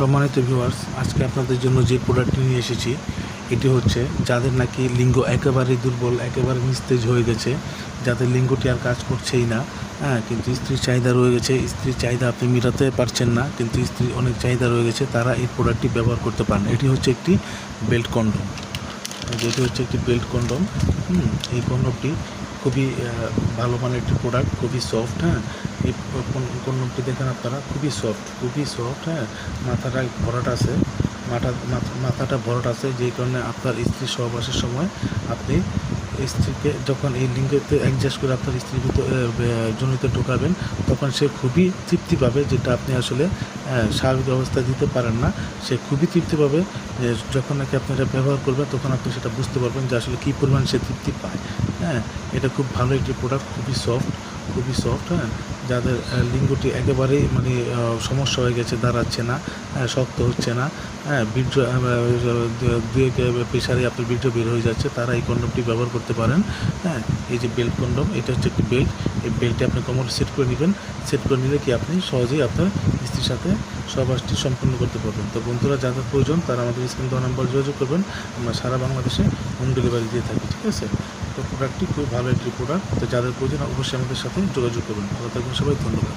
সম্মানিত ভিউয়ার্স আজকে আপনাদের জন্য যে প্রোডাক্টটি নিয়ে এসেছি, এটি হচ্ছে যাদের নাকি লিঙ্গ একেবারেই দুর্বল, একেবারে নিস্তেজ হয়ে গেছে, যাদের লিঙ্গটি আর কাজ করছেই না হ্যাঁ কিন্তু স্ত্রীর চাহিদা রয়ে গেছে, স্ত্রীর চাহিদা আপনি মেটাতে পারছেন না, কিন্তু স্ত্রী অনেক চাহিদা রয়ে গেছে, তারা এই প্রোডাক্টটি ব্যবহার করতে পারেন। এটি হচ্ছে একটি বেল্ট কন্ডম যেটি হচ্ছে একটি বেল্ট কন্ডম এই কন্ডমটি খুবই ভালো মানের একটি প্রোডাক্ট খুবই সফট হ্যাঁ? এই কন- কন্ডমটি দেখেন আপনারা, খুবই সফট খুবই সফট হ্যাঁ? মাথাটা ভরাট আছে, মাথা, মাথা- মাথাটা ভরাট আছে যেই কারণে আপনার স্ত্রী সহবাসের সময় আপনি স্ত্রীকে যখন এই লিঙ্গতে অ্যাডজাস্ট করে আপনার স্ত্রীর জনিতে ঢোকাবেন, তখন সে খুবই তৃপ্তি পাবে যেটা আপনি আসলে স্বাভাবিক অবস্থায় দিতে পারেন না, সে খুবই তৃপ্তি পাবে যখন নাকি আপনি এটা ব্যবহার করবেন, তখন আপনি সেটা বুঝতে পারবেন যে আসলে কী পরিমাণ সে তৃপ্তি পায়। হ্যাঁ এটা খুব ভালো একটি প্রোডাক্ট খুবই সফট খুবই সফট হ্যাঁ। যাদের লিঙ্গটি একেবারেই মানে সমস্যা হয়ে গেছে দাঁড়াচ্ছে না হ্যাঁ, শক্ত হচ্ছে না হ্যাঁ বীর্য আহ, দু- দু এক প্রেশারে আপনার বীর্য বের হয়ে যাচ্ছে তারা এই কন্ডমটি ব্যবহার করতে পারেন হ্যাঁ। এই যে বেল্ট কন্ডম এটা হচ্ছে একটি বেল্ট এই বেল্টে আপনি কোমরে সেট করে নেবেন সেট করে নিলে কি আপনি সহজেই আপনার স্ত্রীর সাথে সহবাসটি সম্পূর্ণ করতে পারবেন। তো বন্ধুরা যাদের প্রয়োজন তারা আমাদের স্ক্রিন দেওয়া নাম্বার যোগাযোগ করবেন আমরা সারা বাংলাদেশে হোম ডেলিভারি দিয়ে থাকি ঠিক আছে? প্রোডাক্টটি খুব ভালো একটি প্রোডাক্ট তো যাদের প্রয়োজন অবশ্যই আমাদের সাথে যোগাযোগ করবেন ভালো থাকবেন সবাই, ধন্যবাদ।